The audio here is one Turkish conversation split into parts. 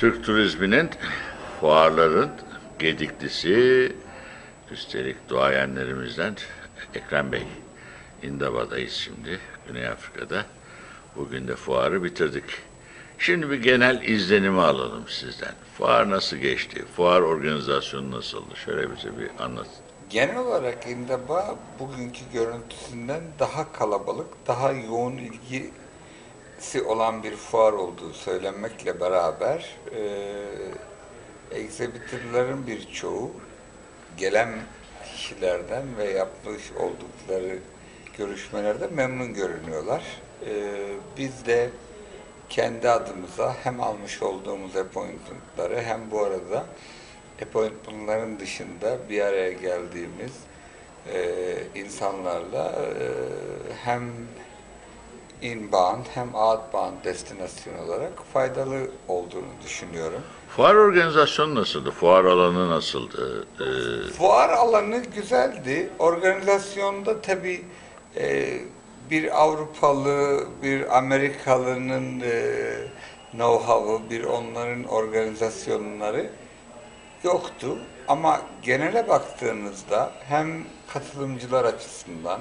Türk turizminin fuarların gediklisi, üstelik duayenlerimizden Ekrem Bey. İndaba'dayız şimdi, Güney Afrika'da. Bugün de fuarı bitirdik. Şimdi bir genel izlenimi alalım sizden. Fuar nasıl geçti? Fuar organizasyonu nasıldı? Şöyle bize bir anlat. Genel olarak İndaba bugünkü görüntüsünden daha kalabalık, daha yoğun ilgisi olan bir fuar olduğu söylenmekle beraber e, exhibitörlerin birçoğu gelen kişilerden ve yapmış oldukları görüşmelerde memnun görünüyorlar. E, biz de kendi adımıza hem almış olduğumuz appointment'ları hem bu arada appointment'ların dışında bir araya geldiğimiz e, insanlarla e, hem inbound hem outbound destinasyon olarak faydalı olduğunu düşünüyorum. Fuar organizasyonu nasıldı? Fuar alanı nasıldı? Ee, Fuar alanı güzeldi. Organizasyonda tabii e, bir Avrupalı, bir Amerikalı'nın e, know-how'ı, bir onların organizasyonları yoktu. Ama genele baktığınızda hem katılımcılar açısından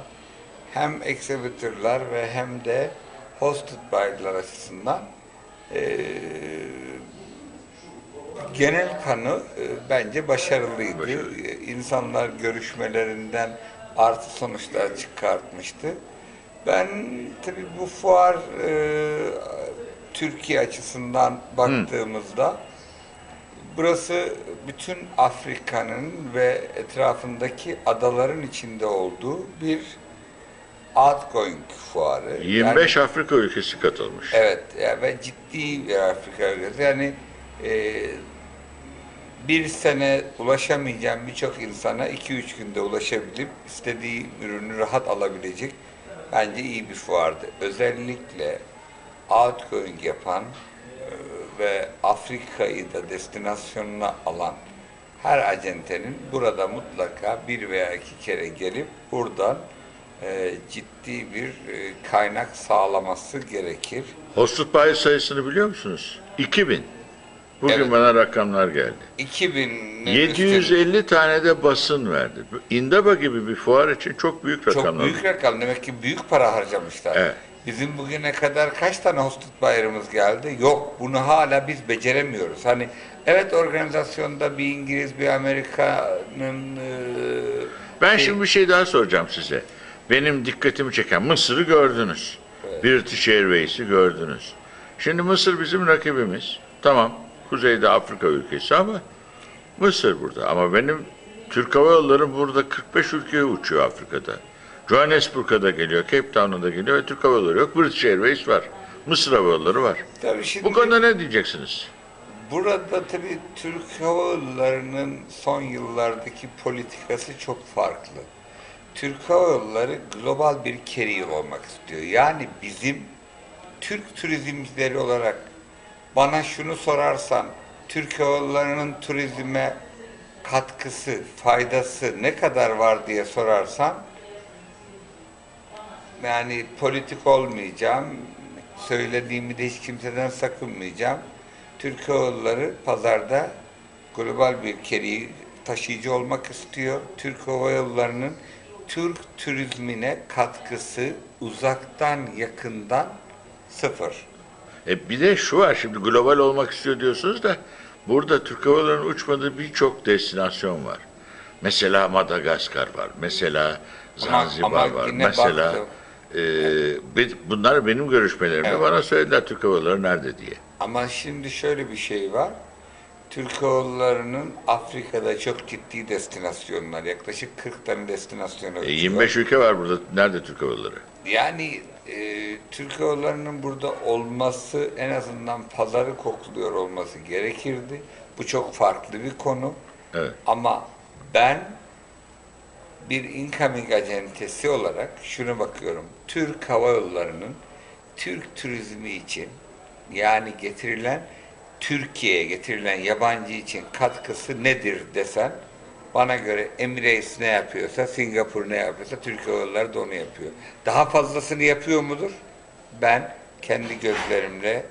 hem exhibitörler ve hem de hosted buy'lar açısından e, genel kanı e, bence başarılıydı. Başarılı. E, İnsanlar görüşmelerinden artı sonuçlar çıkartmıştı. Ben tabii bu fuar e, Türkiye açısından baktığımızda burası bütün Afrika'nın ve etrafındaki adaların içinde olduğu bir outgoing fuarı. 25 Afrika ülkesi katılmış. Evet ya ve ciddi bir Afrika ülkesi. Yani e, bir sene ulaşamayacağım birçok insana 2-3 günde ulaşabilip istediği ürünü rahat alabilecek bence iyi bir fuardı. Özellikle outgoing yapan e, ve Afrika'yı da destinasyonuna alan her acentenin burada mutlaka bir veya iki kere gelip buradan e, ciddi bir e, kaynak sağlaması gerekir. Hosted buyer sayısını biliyor musunuz? 2000. Bugün Evet. bana rakamlar geldi. 2000 750 tane de basın verdi. Indaba gibi bir fuar için çok büyük Çok rakamlar. büyük rakam. Demek ki büyük para harcamışlar. Evet. Bizim bugüne kadar kaç tane hosted bayramımız geldi? Yok. Bunu hala biz beceremiyoruz. Hani evet organizasyonda bir İngiliz, bir Amerika'nın e, Ben şey- şimdi bir şey daha soracağım size. Benim dikkatimi çeken Mısır'ı gördünüz. British Airways'i gördünüz. Şimdi Mısır bizim rakibimiz. Tamam. Kuzeyde Afrika ülkesi ama Mısır burada. Ama benim Türk Hava Yolları burada 45 ülkeye uçuyor Afrika'da. Johannesburg'a da geliyor, Cape Town'a da geliyor ve Türk Hava Yolları yok. British Airways var. Mısır Hava Yolları var. Tabii şimdi Bu konuda ne diyeceksiniz? Burada tabii Türk Hava Yolları'nın son yıllardaki politikası çok farklı. Türk Hava Yolları global bir carrier olmak istiyor. Yani bizim Türk turizmcileri olarak bana şunu sorarsan Türk Hava Yolları'nın turizme katkısı, faydası ne kadar var diye sorarsan yani politik olmayacağım, söylediğimi de hiç kimseden sakınmayacağım. Türk Hava Yolları pazarda global bir keri taşıyıcı olmak istiyor. Türk Hava Yolları'nın Türk turizmine katkısı uzaktan yakından sıfır. E bir de şu var şimdi global olmak istiyor diyorsunuz da burada Türk Hava Yolları'nın uçmadığı birçok destinasyon var. Mesela Madagaskar var. Mesela Zanzibar ama var. yine Mesela baktım. e, bi- bunlar benim görüşmelerimde Evet. bana söylediler Türk Hava Yolları nerede diye. Ama şimdi şöyle bir şey var. Türk Hava Yolları'nın Afrika'da çok ciddi destinasyonlar, yaklaşık 40 tane destinasyonu E, uçuyor. 25 ülke var burada. Nerede Türk Hava Yolları? Yani e, Türk burada olması en azından pazarı kokluyor olması gerekirdi. Bu çok farklı bir konu. Evet. Ama ben bir incoming acentesi olarak şunu bakıyorum. Türk Hava Yolları'nın Türk turizmi için yani getirilen Türkiye'ye getirilen yabancı için katkısı nedir desen bana göre Emirates ne yapıyorsa, Singapur ne yapıyorsa Türk Hava Yolları da onu yapıyor. Daha fazlasını yapıyor mudur? Ben kendi gözlerimle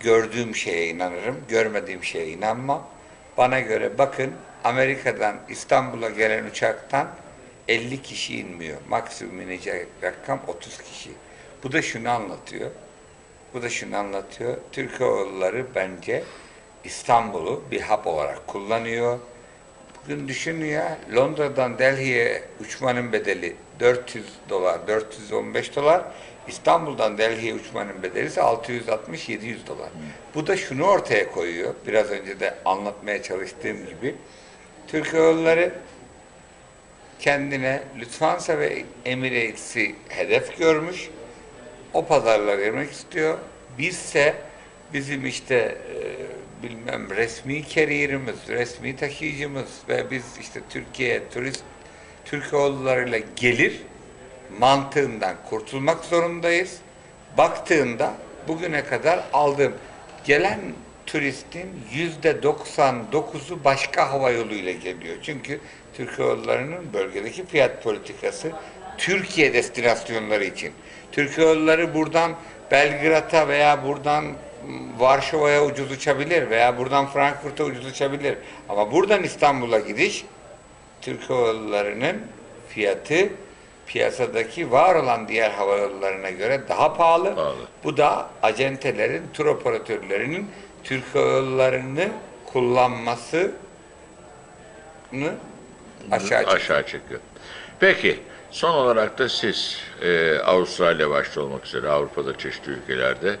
gördüğüm şeye inanırım, görmediğim şeye inanmam. Bana göre bakın Amerika'dan İstanbul'a gelen uçaktan 50 kişi inmiyor. Maksimum inecek rakam 30 kişi. Bu da şunu anlatıyor. Bu da şunu anlatıyor. Türk Hava Yolları bence İstanbul'u bir hap olarak kullanıyor. Bugün düşünün ya Londra'dan Delhi'ye uçmanın bedeli 400 dolar, 415 dolar. İstanbul'dan Delhi'ye uçmanın bedeli ise 660-700 dolar. Bu da şunu ortaya koyuyor. Biraz önce de anlatmaya çalıştığım gibi. Türk Yolları kendine Lufthansa ve Emirates'i hedef görmüş. O pazarlara girmek istiyor. Bizse bizim işte e, bilmem resmi carrier'ımız, resmi taşıyıcımız ve biz işte Türkiye turist Türk yollarıyla gelir mantığından kurtulmak zorundayız. Baktığında bugüne kadar aldığım gelen turistin yüzde 99'u başka hava yoluyla geliyor. Çünkü Türk Yolları'nın bölgedeki fiyat politikası Türkiye destinasyonları için. Türk Hava Yolları buradan Belgrad'a veya buradan Varşova'ya ucuz uçabilir veya buradan Frankfurt'a ucuz uçabilir. Ama buradan İstanbul'a gidiş Türk Hava Yolları'nın fiyatı piyasadaki var olan diğer hava yollarına göre daha pahalı. Pahalı. Bu da acentelerin, tur operatörlerinin Türk Hava Yolları'nı kullanmasını aşağı çekiyor. aşağı çekiyor. Peki son olarak da siz e, Avustralya başta olmak üzere Avrupa'da çeşitli ülkelerde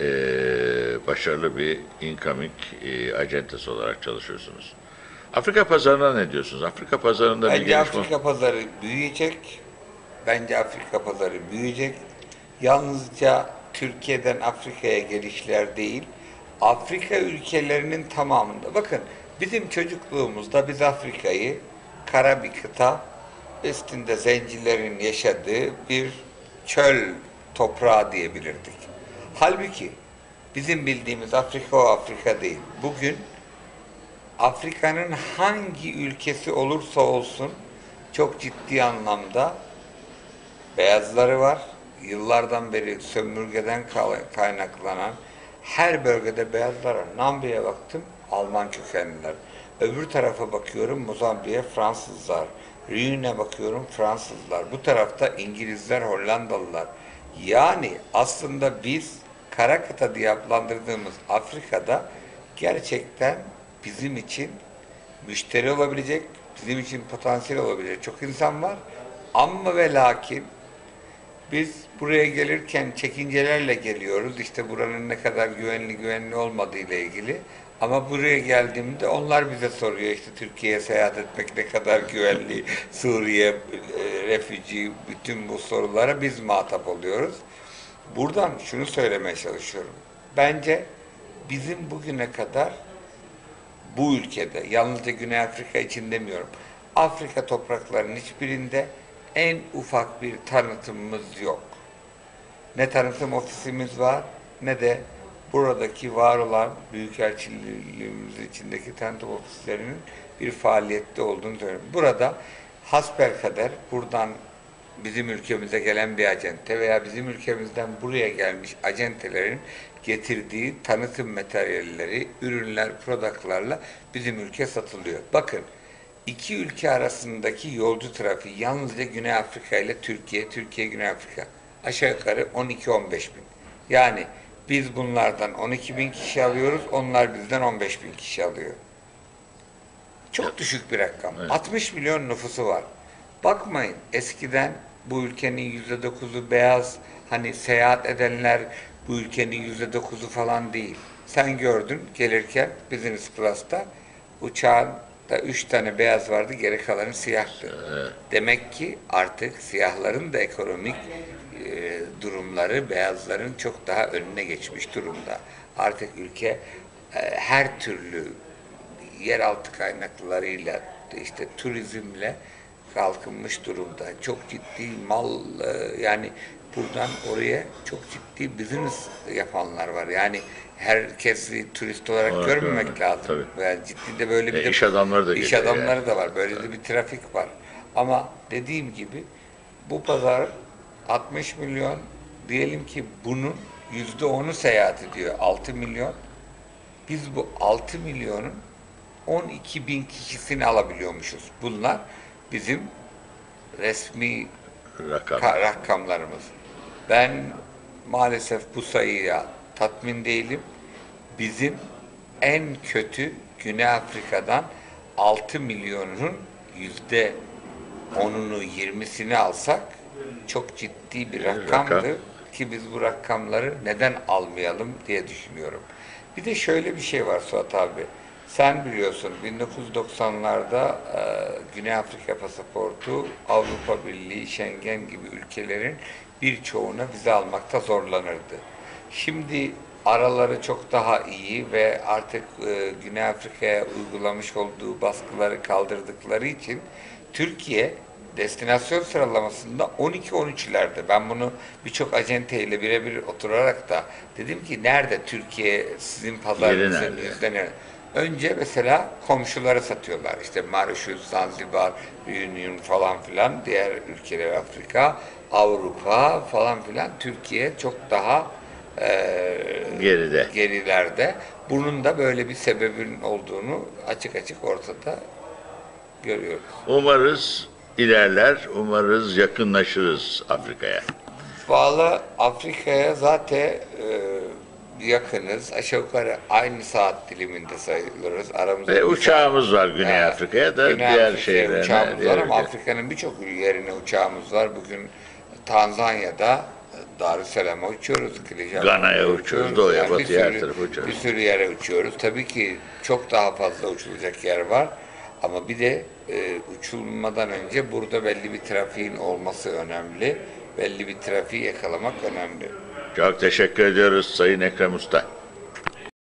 e, başarılı bir incoming e, acentesi olarak çalışıyorsunuz. Afrika pazarına ne diyorsunuz? Afrika pazarında bir Bence gelişme Afrika pazarı büyüyecek. Bence Afrika pazarı büyüyecek. Yalnızca Türkiye'den Afrika'ya gelişler değil, Afrika ülkelerinin tamamında. Bakın bizim çocukluğumuzda biz Afrika'yı kara bir kıta, üstünde zencilerin yaşadığı bir çöl toprağı diyebilirdik. Halbuki bizim bildiğimiz Afrika o Afrika değil. Bugün Afrika'nın hangi ülkesi olursa olsun çok ciddi anlamda beyazları var. Yıllardan beri sömürgeden kay- kaynaklanan her bölgede beyazlar var. Nambi'ye baktım Alman kökenliler. Öbür tarafa bakıyorum Mozambik'e Fransızlar. Reunion'e bakıyorum Fransızlar. Bu tarafta İngilizler, Hollandalılar. Yani aslında biz kara kıta diye adlandırdığımız Afrika'da gerçekten bizim için müşteri olabilecek, bizim için potansiyel olabilecek çok insan var. Ama ve lakin biz buraya gelirken çekincelerle geliyoruz. İşte buranın ne kadar güvenli güvenli olmadığı ile ilgili. Ama buraya geldiğimde onlar bize soruyor işte Türkiye'ye seyahat etmek ne kadar güvenli, Suriye, e, refüji, bütün bu sorulara biz muhatap oluyoruz. Buradan şunu söylemeye çalışıyorum. Bence bizim bugüne kadar bu ülkede, yalnızca Güney Afrika için demiyorum, Afrika topraklarının hiçbirinde en ufak bir tanıtımımız yok. Ne tanıtım ofisimiz var ne de buradaki var olan Büyükelçiliğimiz içindeki tanıtım ofislerinin bir faaliyette olduğunu söylüyorum. Burada hasbelkader buradan bizim ülkemize gelen bir acente veya bizim ülkemizden buraya gelmiş acentelerin getirdiği tanıtım materyalleri, ürünler, productlarla bizim ülke satılıyor. Bakın iki ülke arasındaki yolcu trafiği yalnızca Güney Afrika ile Türkiye, Türkiye Güney Afrika aşağı yukarı 12-15 bin. Yani biz bunlardan 12 bin kişi alıyoruz, onlar bizden 15 bin kişi alıyor. Çok düşük bir rakam. Evet. 60 milyon nüfusu var. Bakmayın eskiden bu ülkenin yüzde dokuzu beyaz, hani seyahat edenler bu ülkenin yüzde dokuzu falan değil. Sen gördün gelirken Business Class'ta uçağında üç tane beyaz vardı, geri kalanı siyahtı. Demek ki artık siyahların da ekonomik durumları beyazların çok daha önüne geçmiş durumda. Artık ülke e, her türlü yeraltı kaynaklarıyla işte turizmle kalkınmış durumda. Çok ciddi mal e, yani buradan oraya çok ciddi business yapanlar var. Yani herkesi turist olarak Olarak görmemek görmemek, lazım. tabii. Yani ciddi de böyle bir E, de iş adamları da iş adamları yani. da var. Böyle de bir trafik var. Ama dediğim gibi bu pazar 60 milyon diyelim ki bunun yüzde onu seyahat ediyor. 6 milyon. Biz bu 6 milyonun 12 bin kişisini alabiliyormuşuz. Bunlar bizim resmi Rakam. ka- rakamlarımız. Ben maalesef bu sayıya tatmin değilim. Bizim en kötü Güney Afrika'dan 6 milyonun yüzde 10'unu 20'sini alsak çok ciddi bir rakamdı Rakam. Ki biz bu rakamları neden almayalım diye düşünüyorum. Bir de şöyle bir şey var Suat abi. Sen biliyorsun 1990'larda e, Güney Afrika pasaportu Avrupa Birliği, Schengen gibi ülkelerin birçoğuna vize almakta zorlanırdı. Şimdi araları çok daha iyi ve artık e, Güney Afrika'ya uygulamış olduğu baskıları kaldırdıkları için Türkiye destinasyon sıralamasında 12-13'lerde. Ben bunu birçok acenteyle birebir oturarak da dedim ki nerede Türkiye sizin pazarınızın nerede? yüzde ne? Önce mesela komşuları satıyorlar. İşte Mauritius, Zanzibar, Reunion falan filan diğer ülkeler Afrika, Avrupa falan filan Türkiye çok daha eee Geride. gerilerde. Bunun da böyle bir sebebin olduğunu açık açık ortada görüyoruz. Umarız ilerler, umarız yakınlaşırız Afrika'ya. Valla Afrika'ya zaten e, yakınız. Aşağı yukarı aynı saat diliminde sayılırız. Aramızda Ve uçağımız var Güney Ha, Afrika'ya da Güney diğer şeylerine. uçağımız diğer var ama Afrika'nın birçok yerine uçağımız var. Bugün Tanzanya'da Darüsselam'a uçuyoruz. Gana'ya uçuyoruz, doğuya, bir batıya, her tarafa uçuyoruz. Bir sürü yere uçuyoruz. Tabii ki çok daha fazla uçulacak yer var. Ama bir de e, uçulmadan önce burada belli bir trafiğin olması önemli. Belli bir trafiği yakalamak önemli. Çok teşekkür ediyoruz Sayın Ekrem Usta.